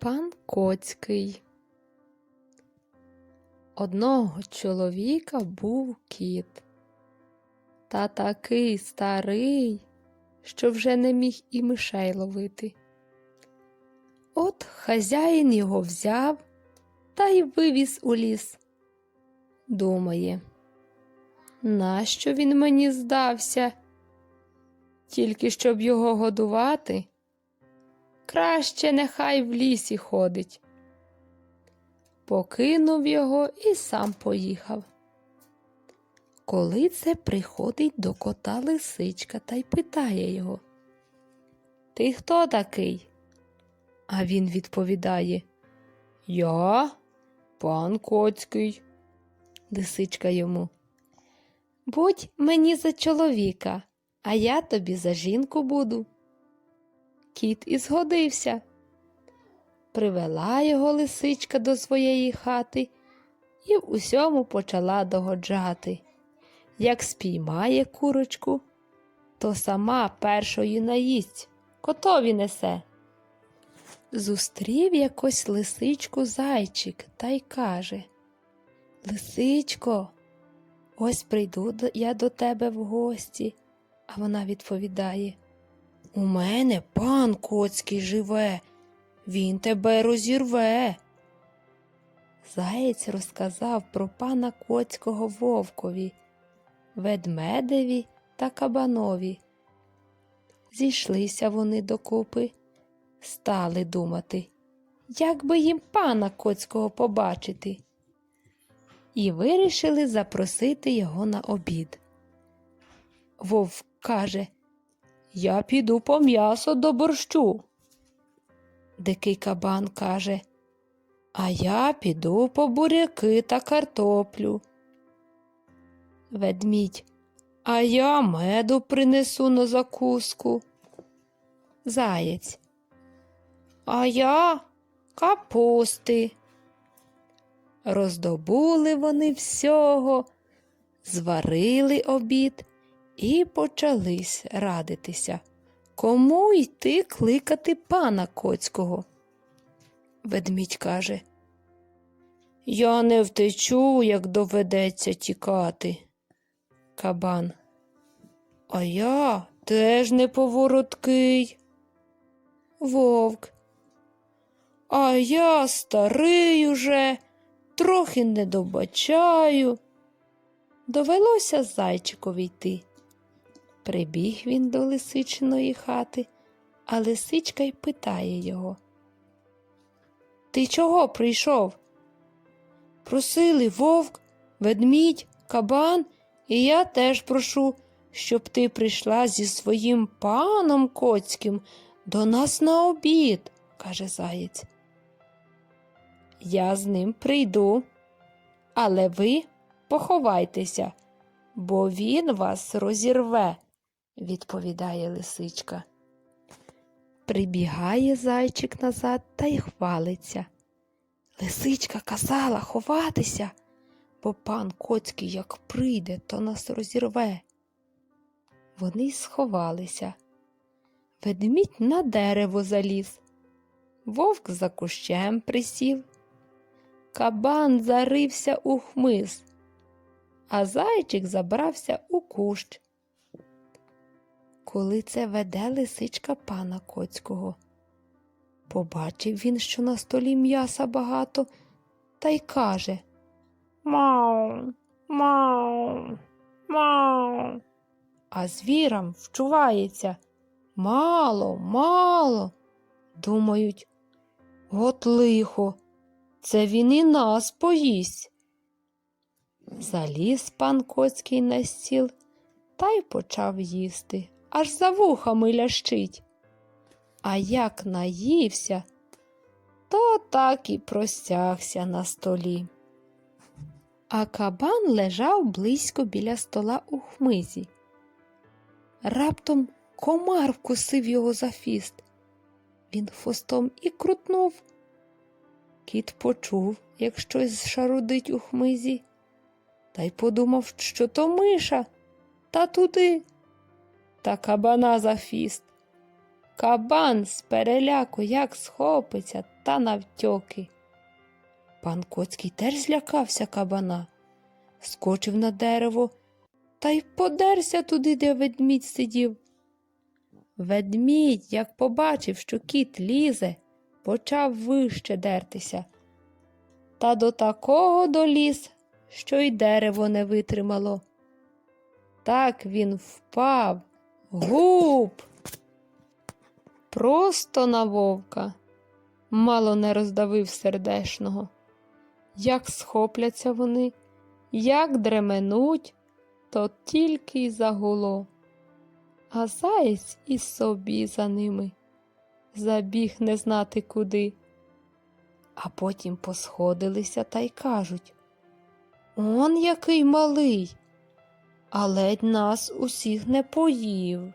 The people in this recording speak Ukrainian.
Пан Коцький. Одного чоловіка був кіт. Та такий старий, що вже не міг і мишей ловити. От хазяїн його взяв та й вивіз у ліс. Думає, нащо він мені здався? Тільки щоб його годувати? Краще нехай в лісі ходить. Покинув його і сам поїхав. Коли це приходить до кота лисичка та й питає його Ти хто такий? А він відповідає Я, пан Коцький. Лисичка йому. Будь мені за чоловіка, а я тобі за жінку буду. Кіт і згодився. Привела його лисичка до своєї хати і в усьому почала догоджати. Як спіймає курочку, то сама першою наїсть, котові несе. Зустрів якось лисичку зайчик та й каже Лисичко, ось прийду я до тебе в гості. А вона відповідає У мене пан Коцький живе, він тебе розірве. Заєць розказав про пана Коцького вовкові, ведмедеві та кабанові. Зійшлися вони докупи, стали думати, як би їм пана Коцького побачити, і вирішили запросити його на обід. Вовк каже Я піду по м'ясо до борщу. Дикий кабан каже А я піду по буряки та картоплю. Ведмідь, а я меду принесу на закуску. Заєць. А я капусти. Роздобули вони всього, зварили обід і почались радитися, кому йти кликати пана Коцького. Ведмідь каже, Я не втечу, як доведеться тікати. Кабан. А я теж неповороткий. Вовк. А я старий уже, трохи не добачаю. Довелося зайчикові йти. Прибіг він до лисичиної хати, а лисичка й питає його. Ти чого прийшов? Просили вовк, ведмідь, кабан, і я теж прошу, щоб ти прийшла зі своїм паном Коцьким до нас на обід, каже заєць. Я з ним прийду, але ви поховайтеся, бо він вас розірве, відповідає лисичка. Прибігає зайчик назад та й хвалиться. Лисичка казала ховатися, бо пан Коцький як прийде, то нас розірве. Вони й сховалися. Ведмідь на дерево заліз, вовк за кущем присів, кабан зарився у хмиз, а зайчик забрався у кущ. Коли це веде лисичка пана Коцького. Побачив він, що на столі м'яса багато, та й каже Мау, мау, мау. А звірам вчувається мало, мало. Думають, от лихо, це він і нас поїсть. Заліз пан Коцький на стіл та й почав їсти, аж за вухами лящить. А як наївся, то так і простягся на столі. А кабан лежав близько біля стола у хмизі. Раптом комар вкусив його за фіст. Він хвостом і крутнув. Кіт почув, як щось шарудить у хмизі, та й подумав, що то миша, та туди, та кабана за фіст. кабан з переляку як схопиться та навтьоки. Пан Коцький теж злякався кабана, скочив на дерево та й подерся туди, де ведмідь сидів. Ведмідь, як побачив, що кіт лізе, почав вище дертися. Та до такого доліз, що й дерево не витримало. Так він впав, гуп. Просто на вовка, мало не роздавив сердешного. Як схопляться вони, як дременуть, то тільки й загуло. А заєць і собі за ними забіг не знати куди. А потім посходилися та й кажуть Он який малий, а ледь нас усіх не поїв.